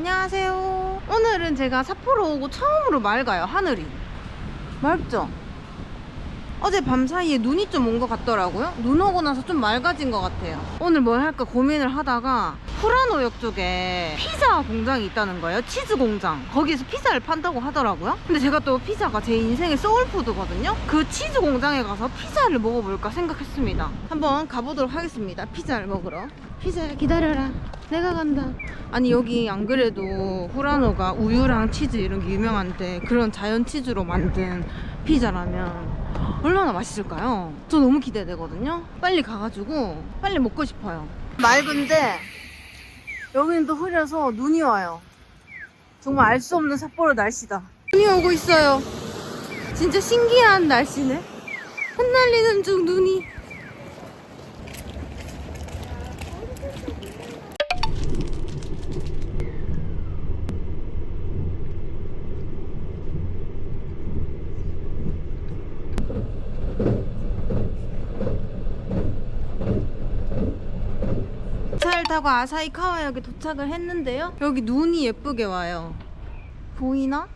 안녕하세요. 오늘은 제가 삿포로 오고 처음으로 맑아요, 하늘이. 맑죠? 어제 밤 사이에 눈이 좀 온 것 같더라고요. 눈 오고 나서 좀 맑아진 것 같아요. 오늘 뭘 할까 고민을 하다가 후라노역 쪽에 피자 공장이 있다는 거예요. 치즈 공장. 거기에서 피자를 판다고 하더라고요. 근데 제가 또 피자가 제 인생의 소울푸드거든요. 그 치즈 공장에 가서 피자를 먹어볼까 생각했습니다. 한번 가보도록 하겠습니다. 피자를 먹으러. 피자야 기다려라. 내가 간다. 아니 여기 안 그래도 후라노가 우유랑 치즈 이런 게 유명한데 그런 자연 치즈로 만든 피자라면 얼마나 맛있을까요? 저 너무 기대되거든요. 빨리 가가지고 빨리 먹고 싶어요. 맑은데 여기는 또 흐려서 눈이 와요. 정말 알 수 없는 삿포로 날씨다. 눈이 오고 있어요. 진짜 신기한 날씨네. 흩날리는 중 눈이. 차를 타고 아사히카와역에 도착을 했는데요. 여기 눈이 예쁘게 와요. 보이나?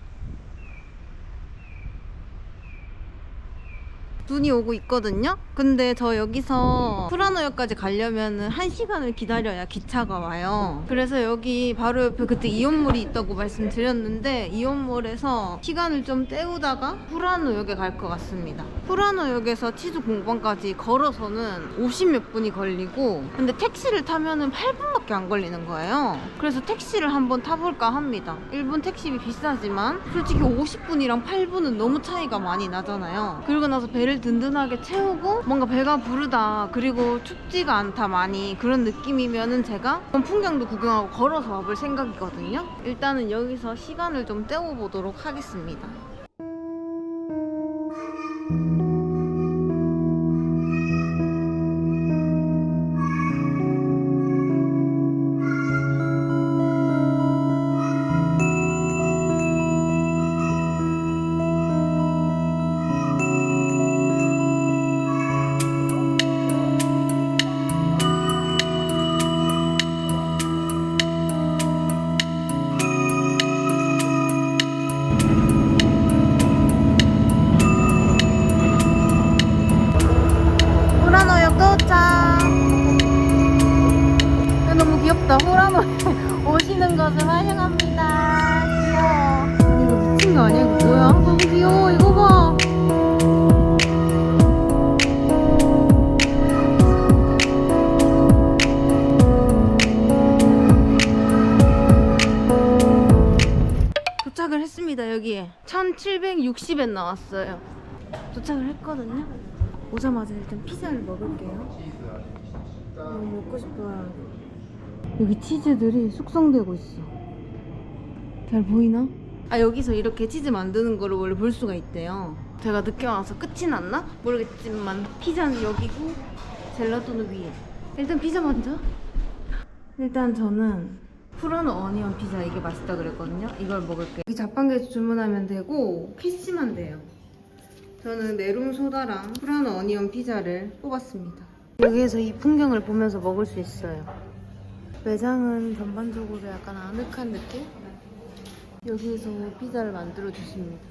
눈이 오고 있거든요. 근데 저 여기서 후라노역까지 가려면 한 시간을 기다려야 기차가 와요. 그래서 여기 바로 옆에 그때 이온몰이 있다고 말씀드렸는데 이온몰에서 시간을 좀 때우다가 후라노역에 갈 것 같습니다. 후라노역에서 치즈 공방까지 걸어서는 50 몇 분이 걸리고 근데 택시를 타면은 8분밖에 안 걸리는 거예요. 그래서 택시를 한번 타볼까 합니다. 일본 택시비 비싸지만 솔직히 50분이랑 8분은 너무 차이가 많이 나잖아요. 그리고 나서 배를 든든하게 채우고 뭔가 배가 부르다 그리고 춥지가 않다 많이 그런 느낌이면은 제가 풍경도 구경하고 걸어서 와볼 생각이거든요. 일단은 여기서 시간을 좀 때워보도록 하겠습니다. 여기에 1760엔 나왔어요. 도착을 했거든요. 오자마자 일단 피자를 먹을게요. 너무 먹고 싶어요. 여기 치즈들이 숙성되고 있어. 잘 보이나? 아 여기서 이렇게 치즈 만드는 거를 원래 볼 수가 있대요. 제가 늦게 와서 끝이 났나? 모르겠지만 피자는 여기고 젤라또는 위에. 일단 피자 먼저. 일단 저는 프라노 어니언 피자 이게 맛있다 그랬거든요. 이걸 먹을게요. 여기 자판기에서 주문하면 되고 PC만 돼요. 저는 메론 소다랑 프라노 어니언 피자를 뽑았습니다. 여기에서 이 풍경을 보면서 먹을 수 있어요. 매장은 전반적으로 약간 아늑한 느낌? 여기에서 피자를 만들어 주십니다.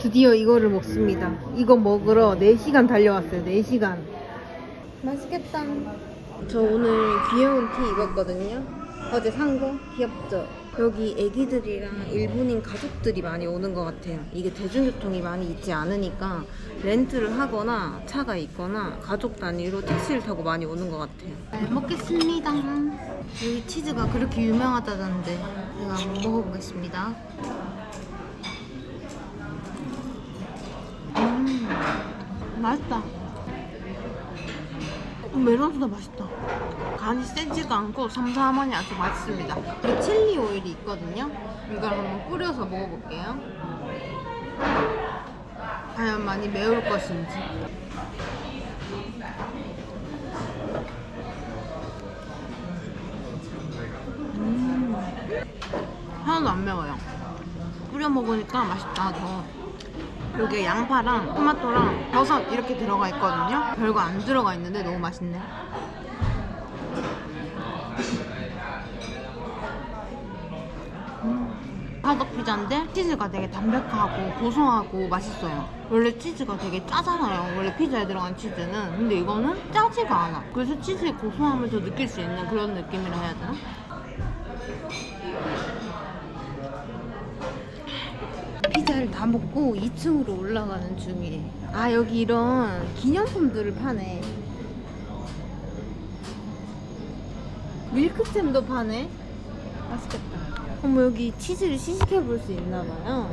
드디어 이거를 먹습니다. 이거 먹으러 4시간 달려왔어요. 4시간. 맛있겠다. 저 오늘 귀여운 티 입었거든요. 어제 산 거 귀엽죠? 여기 애기들이랑 일본인 가족들이 많이 오는 것 같아요. 이게 대중교통이 많이 있지 않으니까 렌트를 하거나 차가 있거나 가족 단위로 택시를 타고 많이 오는 것 같아요. 잘 먹겠습니다. 여기 치즈가 그렇게 유명하다던데 제가 한번 먹어보겠습니다. 음, 맛있다. 메론소다 맛있다. 간이 세지가 않고 삼삼하니 아주 맛있습니다. 그리고 칠리 오일이 있거든요. 이걸 한번 뿌려서 먹어볼게요. 과연 많이 매울 것인지. 음, 하나도 안 매워요. 뿌려 먹으니까 맛있다, 더. 여기에 양파랑 토마토랑 버섯 이렇게 들어가 있거든요. 별거 안 들어가 있는데 너무 맛있네. 바삭 피자인데 치즈가 되게 담백하고 고소하고 맛있어요. 원래 치즈가 되게 짜잖아요. 원래 피자에 들어간 치즈는. 근데 이거는 짜지가 않아. 그래서 치즈의 고소함을 더 느낄 수 있는 그런 느낌이라 해야 되나? 피자를 다 먹고 2층으로 올라가는 중이에요. 아 여기 이런 기념품들을 파네. 밀크잼도 파네. 맛있겠다. 어머 여기 치즈를 시식해 볼 수 있나 봐요.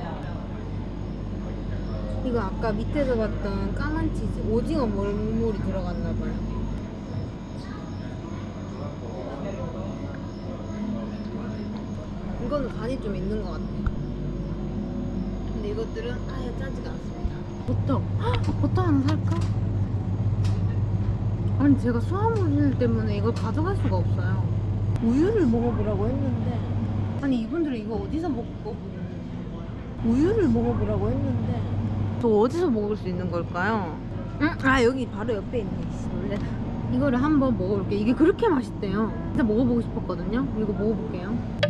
이거 아까 밑에서 봤던 까만 치즈 오징어 몰물이 들어갔나 봐요. 이거는 간이 좀 있는 것. 근데 이것들은 아예 짜지가 않습니다. 버터. 헉, 버터 하나 살까? 아니 제가 수화물 때문에 이걸 가져갈 수가 없어요. 우유를 먹어보라고 했는데 아니 이분들은 이거 어디서 먹고 우유를 먹어보라고 했는데 저 어디서 먹을 수 있는 걸까요? 응? 아 여기 바로 옆에 있네 씨, 놀래라 이거를 한번 먹어볼게요 이게 그렇게 맛있대요 진짜 먹어보고 싶었거든요 이거 먹어볼게요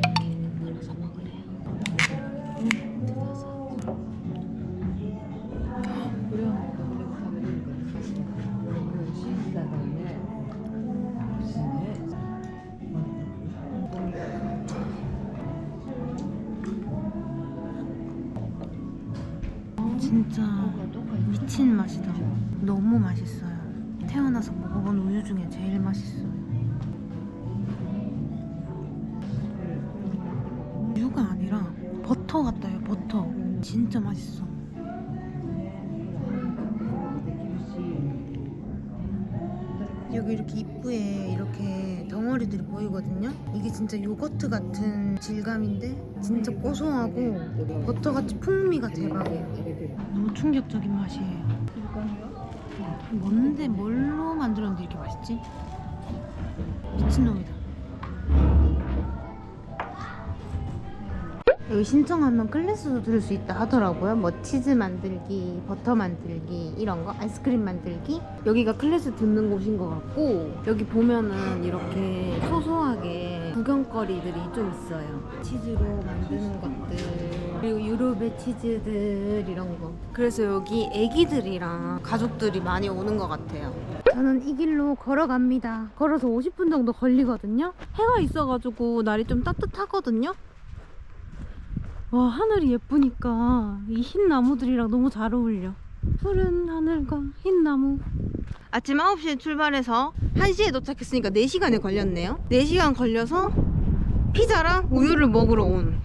진짜 미친 맛이다. 너무 맛있어요. 태어나서 먹어본 우유 중에 제일 맛있어요. 우유가 아니라 버터 같아요, 버터. 진짜 맛있어. 여기 이렇게 입구에 이렇게 덩어리들이 보이거든요. 이게 진짜 요거트 같은 질감인데 진짜 고소하고 버터같이 풍미가 대박이에요. 너무 충격적인 맛이에요. 뭔데 뭘로 만들었는데 이렇게 맛있지? 미친놈이다. 여기 신청하면 클래스도 들을 수 있다 하더라고요. 뭐 치즈 만들기, 버터 만들기 이런 거, 아이스크림 만들기. 여기가 클래스 듣는 곳인 것 같고 여기 보면은 이렇게 소소하게 구경거리들이 좀 있어요. 치즈로 만드는 것들 그리고 유럽의 치즈들 이런 거. 그래서 여기 애기들이랑 가족들이 많이 오는 것 같아요. 저는 이 길로 걸어갑니다. 걸어서 50분 정도 걸리거든요. 해가 있어가지고 날이 좀 따뜻하거든요. 와 하늘이 예쁘니까 이 흰 나무들이랑 너무 잘 어울려. 푸른 하늘과 흰 나무. 아침 9시에 출발해서 1시에 도착했으니까 4시간이 걸렸네요. 4시간 걸려서 피자랑 우유를 먹으러 온.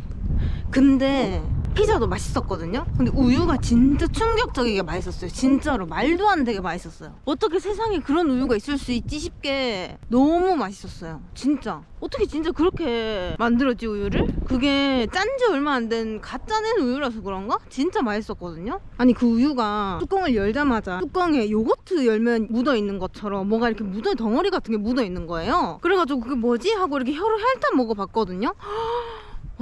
근데 피자도 맛있었거든요. 근데 우유가 진짜 충격적이게 맛있었어요. 진짜로 말도 안 되게 맛있었어요. 어떻게 세상에 그런 우유가 있을 수 있지 싶게 너무 맛있었어요. 진짜. 어떻게 진짜 그렇게 만들었지 우유를? 그게 짠 지 얼마 안 된 가짜 낸 우유라서 그런가? 진짜 맛있었거든요. 아니 그 우유가 뚜껑을 열자마자 뚜껑에 요거트 열면 묻어 있는 것처럼 뭐가 이렇게 묻어 덩어리 같은 게 묻어 있는 거예요. 그래가지고 그게 뭐지? 하고 이렇게 혀를 핥아 먹어봤거든요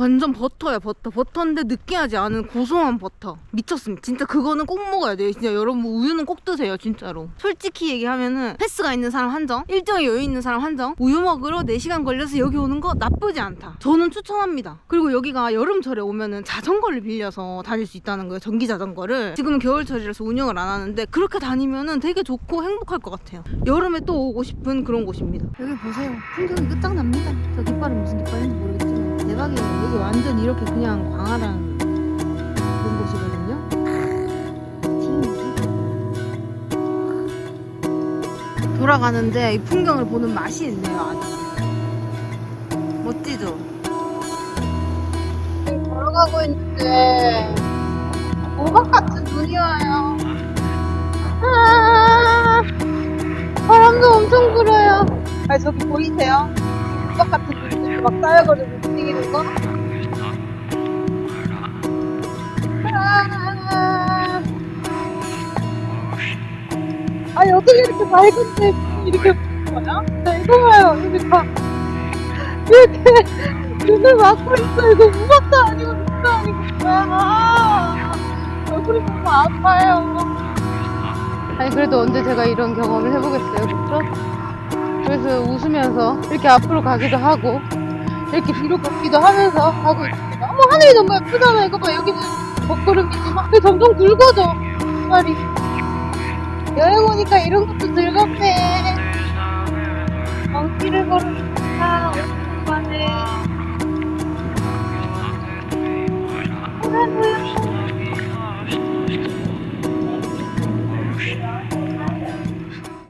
완전 버터야 버터. 버터인데 느끼하지 않은 고소한 버터. 미쳤습니다. 진짜 그거는 꼭 먹어야 돼요. 진짜 여러분 우유는 꼭 드세요 진짜로. 솔직히 얘기하면은 패스가 있는 사람 한정 일정에 여유 있는 사람 한정 우유 먹으러 4시간 걸려서 여기 오는 거 나쁘지 않다. 저는 추천합니다. 그리고 여기가 여름철에 오면은 자전거를 빌려서 다닐 수 있다는 거예요 전기 자전거를. 지금은 겨울철이라서 운영을 안 하는데 그렇게 다니면은 되게 좋고 행복할 것 같아요. 여름에 또 오고 싶은 그런 곳입니다. 여기 보세요. 풍경이 끝장납니다. 저 깃발은 무슨 깃발인지 모르겠지만 대박이에요. 여기 완전 이렇게 그냥 광활한 그런 곳이거든요. 돌아가는데 이 풍경을 보는 맛이 있네요. 아주. 멋지죠? 걸어가고 있는데 오박 같은 눈이 와요. 아, 바람도 엄청 불어요. 아 저기 보이세요? 오박 같은 눈이 막 쌓여가지고 움직이는 거? 아, 아니 어떻게 이렇게 밝은데 이렇게 거야? 나 이거 봐요. 여기 봐 이렇게 눈을 막고 있어. 이거 우박도 아니고 눈도 아니고 아, 얼굴이 너무 아파요. 아니 그래도 언제 제가 이런 경험을 해보겠어요? 그쵸? 그래서 웃으면서 이렇게 앞으로 가기도 하고 이렇게 뒤로 걷기도 하면서 하고 있습니다. 어머 하늘이 너무 예쁘잖아. 이거 봐 여기는 먹구름이지만 점점 굵어져 말이. 여행 오니까 이런 것도 즐겁네. 먼길을 걸으니까 오랜만에. 오랜만에